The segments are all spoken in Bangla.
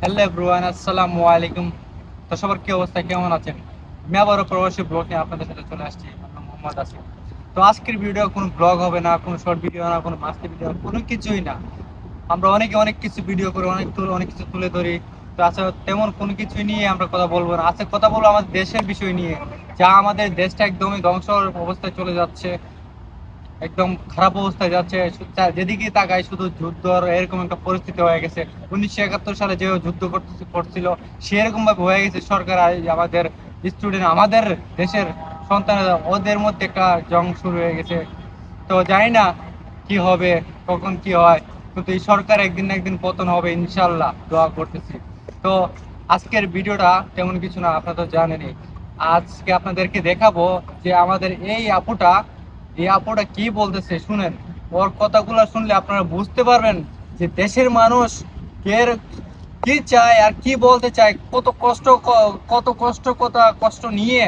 হ্যালো এভরিওয়ান, আসসালামু আলাইকুম। তো সবার কি অবস্থা, কেমন আছেন? আমি আবারও প্রবাসী ব্লগ নিয়ে আপনাদের সাথে চলে আসছি মোহাম্মদ আসিফ। তো আজকের ভিডিও কোনো ব্লগ হবে না, কোনো শর্ট ভিডিও না, কোনো ভিডিও কোনো কিছুই না। আমরা অনেকে অনেক কিছু ভিডিও করে, অনেক অনেক কিছু তুলে ধরি। তো আচ্ছা তেমন কোনো কিছুই নিয়ে আমরা কথা বলব না। আজকে কথা বলব আমাদের দেশের বিষয় নিয়ে, যা আমাদের দেশটা একদমই ধ্বংস অবস্থায় চলে যাচ্ছে। একদম খারাপ অবস্থায় যাচ্ছে। যেদিকে তাকায় শুধু যুদ্ধ এরকম একটা পরিস্থিতি হয়ে গেছে। উনিশশো একাত্তর সালে যে যুদ্ধ করছিল সেরকম ভাবে হয়ে গেছে সরকার আমাদের স্টুডেন্ট আমাদের দেশের সন্তানেরা ওদের মধ্যে একটা জং শুরু হয়ে গেছে। তো জানি না কি হবে, কখন কি হয়, কিন্তু এই সরকার একদিন না একদিন পতন হবে ইনশাল্লাহ দোয়া করতেছি। তো আজকের ভিডিওটা তেমন কিছু না, আপনারা তো জানেনই। আজকে আপনাদেরকে দেখাবো যে আমাদের এই আপুটা এই আপুটা কি বলতেছে শুনেন? ওর কথাগুলো শুনলে আপনারা বুঝতে পারবেন যে দেশের মানুষ কের কি চায় আর কি বলতে চায়, কত কষ্ট কত কষ্ট কত কষ্ট নিয়ে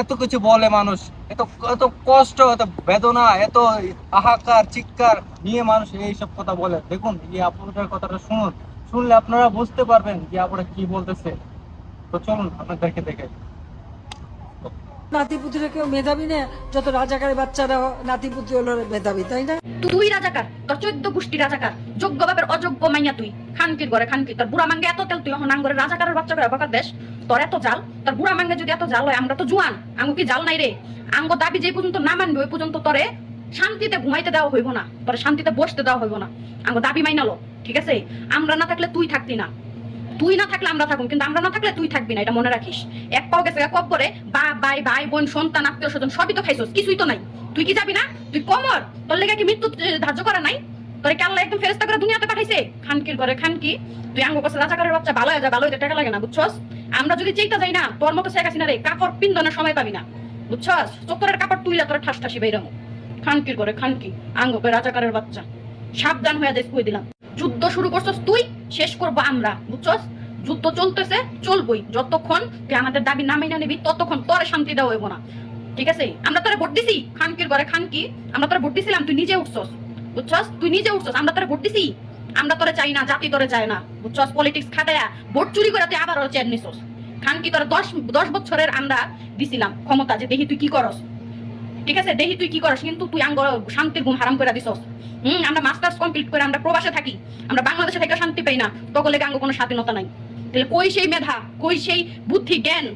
এত কিছু বলে মানুষ। এত এত কষ্ট, এত বেদনা, এত হাহাকার, চিৎকার নিয়ে মানুষ এইসব কথা বলে। দেখুন, এই আপুটার কথাটা শুনুন। শুনলে আপনারা বুঝতে পারবেন যে আপুটা কি বলতেছে। তো চলুন, আপনাদেরকে দেখে মেধাবী যত রাজাকারের বাচ্চারা হলো মেধাবী, তাই না? তুই রাজাকার, তোর চোদ্দ রাজাকার, যোগ্য অযোগ্য মাইয়া তুই। খানকির ঘরে খানকি, তোর বুড়া মাঙ্গে এত তেল, তুই রাজাকারের বাচ্চা করে বাকার দেশ, তোর এত জাল, তোর বুড়া মাঙ্গে যদি এত জাল হয়, আমরা তো জুয়ান, আঙ্গু কি জাল নাই রে? আঙ্গ দাবি যে পর্যন্ত না মানবে, ওই পর্যন্ত তোরে শান্তিতে ঘুমাইতে দেওয়া হইব না, তোরে শান্তিতে বসতে দেওয়া হইব না। আঙ্গ দাবি মাইনালো ঠিক আছে? আমরা না থাকলে তুই থাকতি না। তুই না থাকলে আমরা থাকুন কিন্তু আমরা না থাকলে তুই থাকবি না, এটা মনে রাখিস? এক পাও গেছে কব করে বা ভাই ভাই, বোন, সন্তান, আত্মীয় স্বজন, সবই তো খাইছস, কিছুই তো নাই। তুই কি যাবি না? তুই কমর। তোর লেগে কি মৃত্যু ধার্য করা নাই? তোর কি আল্লাহ একদম ফেরেস্তা করে দুনিয়াতে পাঠাইছে? খানকির ঘরে খানকি। তুই আঙ্গ কাছে রাজাকারের বাচ্চা ভালো হয়ে যা ভালো হয়ে টাকা লাগে না, বুঝছস? আমরা যদি চেইতা যাই না, তোর মতো শেখ হাসিনা রে কাপড় পিন্দনের সময় পাবি না, বুঝছস? চত্বরের কাপড় তুইলা, তোর ঠাস ঠাসি বেরোম খানকির ঘরে খানকি, আঙ্গ করে রাজাকারের বাচ্চা। সাবধান হয়ে যাই কই দিলাম। যুদ্ধ শুরু করছস তুই, শেষ করব আমরা, বুঝছস? যুদ্ধ চলতেছে, চলবই। যতক্ষণ তুই আমাদের দাবি না নিবি, ততক্ষণ তোর শান্তি দেওয়া হইব না। ঠিক আছে? আমরা তোরা ভোট দিছি, খানকির ঘরে খানকি। আমরা তোরা ভোট দিছিলাম, তুই নিজে উঠছস, বুঝছস? তুই নিজে উঠছস, আমরা তোরা ভোট দিছি। আমরা তোরে চাই না, জাতি তোরে চায় না, বুঝছস? পলিটিক্স খাটায়া ভোট চুরি করে তুই আবার চেয়ার নিছস। খানকি তোরা দশ দশ বছরের আমরা দিছিলাম ক্ষমতা যে দেখি তুই কি করস? ঠিক আছে? দেখি তুই কি করস? কিন্তু তুই আঙ্গ শান্তির ঘুম হারাম করে দিছস। হুম, আমরা মাস্টার্স কমপ্লিট করে আমরা প্রবাসে থাকি, আমরা বাংলাদেশে থেকে শান্তি পাই না, তখন লেগে আঙ্গ কোনো স্বাধীনতা নাই। তাহলে কই সেই মেধা, কই সেই বুদ্ধি, জ্ঞান?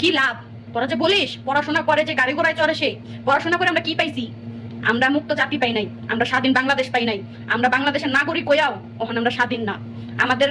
কি লাভ? তোরা যে বলিস, পড়াশোনা করে যে গাড়ি ঘোড়ায় চড়ে সে, পড়াশোনা করে আমরা কি পাইছি? আমরা মুক্ত জাতি পাই নাই, আমরা স্বাধীন বাংলাদেশ পাই নাই, আমরা বাংলাদেশের নাগরিক হইয়াও ওখানে আমরা স্বাধীন না। আমাদের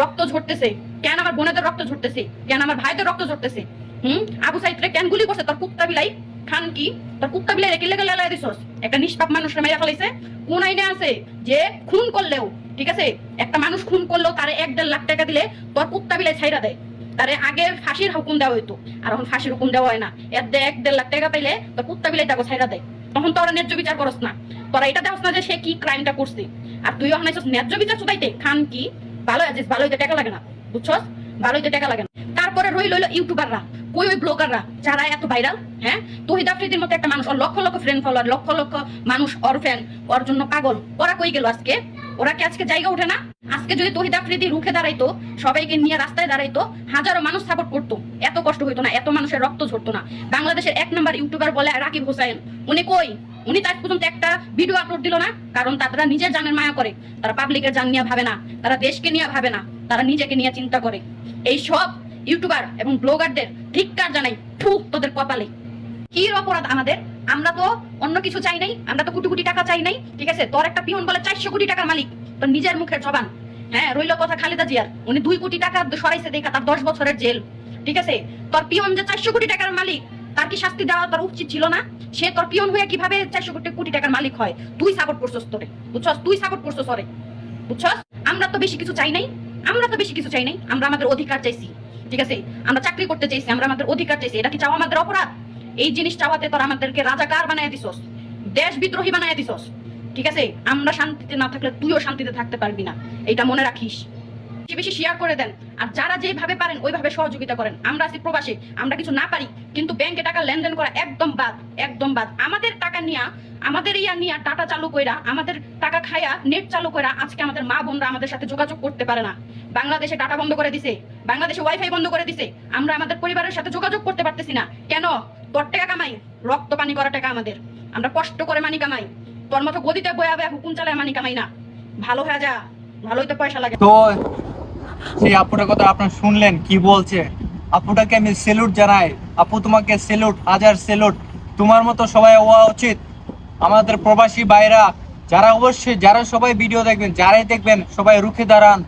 রক্ত ঝরতেছে, কেন আমার বোনেদের রক্ত ঝরতেছে, কেন আমার ভাইদের রক্ত ঝরতেছে? হুম, আবু সাইদরে কেন গুলি করছে? তোর কুত্তা বিলাই খান কি তোর কুত্তা বিলাই রেখে লেগে দিছস? একটা নিষ্পাপ মানুষের ফেলাইছে। কোন আইনে আছে যে খুন করলেও, ঠিক আছে? একটা মানুষ খুন করলেও তারে এক দেড় লাখ টাকা দিলে তোর কুত্তা বিলাই ছাইরা দেয়। তারে আগে ফাঁসির হুকুম দেওয়া হইতো, আর এখন ফাঁসির হুকুম দেওয়া হয় না। এর এক দেড় লাখ টাকা পাইলে তোর কুত্তা বিলাই তাকে ছাইরা দেয়। তখন তোরা ন্যায্য বিচার করস না। তোরা এটা দেখস না যে সে কি ক্রাইমটা করছে। আর তুই এখন ন্যায্য বিচার চুদাইতে খান কি ভালো আছিস, ভালো হইতে টাকা লাগে না। বুঝছস? ভালো হইতে টাকা লাগে না। তারপরে রইল হইল ইউটিউবাররা। কই ওই ব্লগাররা? যারা এত ভাইরাল হ্যাঁ? তহিদ আফ্রিদির মতো একটা মানুষ লক্ষ লক্ষ ফ্রেন্ড ফলোয়ার লক্ষ লক্ষ মানুষ ওর ফ্যান ওর জন্য পাগল। ওরা কই গেল আজকে? ওরা কি আজকে জায়গা ওঠে না? আজকে যদি তহিদ আফ্রিদি রুখে দাঁড়াইতো, সবাইকে নিয়ে রাস্তায় দাঁড়াইতো, হাজারো মানুষ সাপোর্ট করতো। এত কষ্ট হইতো না, এত মানুষের রক্ত ঝরতো না। বাংলাদেশের এক নম্বর ইউটিউবার বলে রাকিব হোসাইন। উনি কই? উনি তার পর্যন্ত একটা ভিডিও আপলোড দিল না, কারণ তারা নিজের জানের মায়া করে। তারা পাবলিকের জান নিয়ে ভাবে না, তারা দেশকে নিয়ে ভাবে না, তারা নিজেকে নিয়ে চিন্তা করে। এই সব ইউটিউবার এবং ব্লগারদের ধিক্কার জানাই ফুক তোদের কপালে। কি অপরাধ আমাদের? আমরা তো অন্য কিছু চাই নাই, আমরা তো কোটি কোটি টাকা চাই নাই। ঠিক আছে, তোর একটা পিয়ন বলে চারশো কোটি টাকার মালিক, তোর নিজের মুখের জবান। হ্যাঁ রইল কথা খালেদা জিয়ার। উনি দুই কোটি টাকা সরাইছে দেখা, তার দশ বছরের জেল। ঠিক আছে, তোর পিয়ন যে চারশো কোটি টাকার মালিক, তার কি শাস্তি দেওয়া তোর উচিত ছিল না? সে তোর পিয়ন হয়ে কীভাবে চারশো কোটি কোটি টাকার মালিক হয়? তুই সাপোর্ট করছস তোরে, বুঝছস? তুই সাপোর্ট করছস ওরে, বুঝছস? আমরা তো বেশি কিছু চাই নাই, আমরা তো বেশি কিছু চাই নাই, আমরা আমাদের অধিকার চাইছি। ঠিক আছে? আমরা চাকরি করতে চাইছি, আমরা আমাদের অধিকার চাইছি। এটা কি চাওয়া আমাদের অপরাধ? এই জিনিস চাওয়াতে তোরা আমাদেরকে রাজাকার বানায় দিছস, দেশ বিদ্রোহী বানায় দিছস, ঠিক আছে? আমরা শান্তিতে না থাকলে তুইও শান্তিতে থাকতে পারবি না। এটা মনে রাখিস। বেশি শেয়ার করে দেন। আর যারা যেভাবে পারেন, ওইভাবে সহযোগিতা করেন। আমরা আছি প্রবাসী, আমরা কিছু না পারি, কিন্তু ব্যাংকে টাকা লেনদেন করা একদম বাদ একদম বাদ। আমাদের টাকা নিয়া, আমাদের ইয়া নিয়া টাটা চালু কইরা, আমাদের টাকা খায়া নেট চালু কইরা আজকে আমাদের মা বোনরা আমাদের সাথে যোগাযোগ করতে পারে না। বাংলাদেশে ডাটা বন্ধ করে দিছে, বাংলাদেশে ওয়াইফাই বন্ধ করে দিছে। আমরা আমাদের পরিবারের সাথে যোগাযোগ করতে পারতেছি না। কেন? তোর টাকা কামাই, রক্ত পানি করা টাকা আমাদের। আমরা কষ্ট করে মানি কামাই। তোর মতো গদিতে বয়া বয়া হুকুম চালায় মানি কামাই না। ভালো হয়ে যা, ভালোই তো পয়সা লাগে। তো সেই আপুটার কথা আপনার শুনলেন, কি বলছে? আপুটাকে আমি সেলুট জানাই। আপু তোমাকে সেলুট হাজার সেলুট তোমার মতো সবাই হওয়া উচিত। আমাদের প্রবাসী বাইরা যারা অবশ্যই, যারা সবাই ভিডিও দেখবেন, যারাই দেখবেন, সবাই রুখে দাঁড়ান।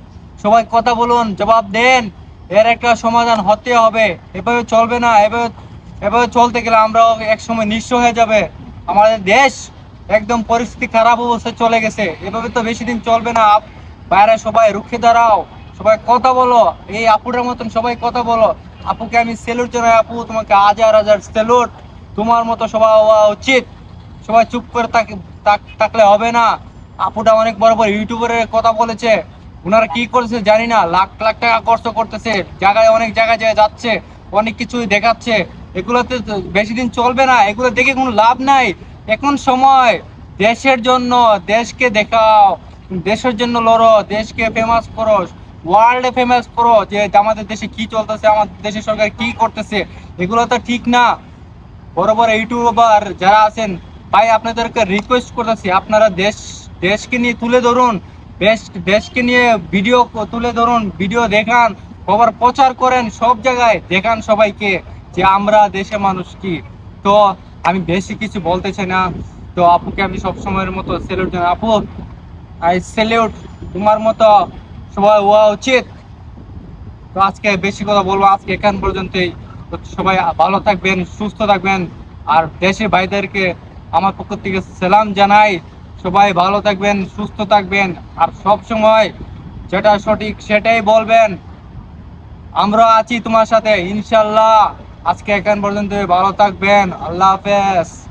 সবাই কথা বলুন, জবাব দেন। এর একটা সমাধান হতে হবে। এভাবে চলবে না, এভাবে এভাবে চলতে গেলে আমরাও একসময় নিঃস্ব হয়ে যাবে। আমাদের দেশ একদম পরিস্থিতি খারাপ অবস্থায় চলে গেছে। এভাবে তো বেশি দিন চলবে না। বাইরে সবাই রুখে দাঁড়াও। সবাই কথা বলো। এই আপুটার মতন সবাই কথা বলো। আপুকে আমি সেলুট জানাই, আপু, তোমাকে হাজার হাজার সেলুট তোমার মতো সবাই হওয়া উচিত। সবাই চুপ করে থাক- থাক- থাকলে হবে না। আপুটা অনেক বড় বড় ইউটিউবারের কথা বলেছে। ওনারা কি করেছে জানি না। লাখ লাখ টাকা খরচ করতেছে। জায়গায় অনেক জায়গায় যায় যাচ্ছে। অনেক কিছুই দেখাচ্ছে। এগুলোতে বেশি দিন চলবে না। এগুলো দেখে কোনো লাভ নাই। এখন সময়। দেশের জন্য দেশকে দেখাও। দেশের জন্য লড়ো। দেশকে ফেমাস করো। ওয়ার্ল্ডে ফেমাস করো যে আমাদের দেশে কি চলতেছে, আমাদের দেশের সরকার কি করতেছে, এগুলো তো ঠিক না। বড় বড় ইউটিউবার যারা আছেন, ভাই, আপনাদেরকে রিকোয়েস্ট করতেছি, আপনারা দেশ, দেশকে নিয়ে তুলে ধরুন। দেশ, দেশকে নিয়ে ভিডিও তুলে ধরুন ভিডিও দেখান, খবর প্রচার করেন, সব জায়গায় দেখান সবাইকে যে আমরা দেশে মানুষ কি। তো আমি বেশি কিছু বলতে চাই না। তো আপুকে আমি সব সময়ের মতো সেলুট জানাই। আপু, আই সেলিউট তোমার মতো সবাই হওয়া উচিত তো আজকে বেশি কথা বলব, আজকে এখান পর্যন্তই। সবাই ভালো থাকবেন, সুস্থ থাকবেন। আর দেশের ভাইদেরকে আমার পক্ষ থেকে সালাম জানাই। সবাই ভালো থাকবেন, সুস্থ থাকবেন। আর সব সময় যেটা সঠিক সেটাই বলবেন। আমরা আছি তোমার সাথে, ইনশাল্লাহ। আজকে এখান পর্যন্ত ভালো থাকবেন। আল্লাহ হাফেজ।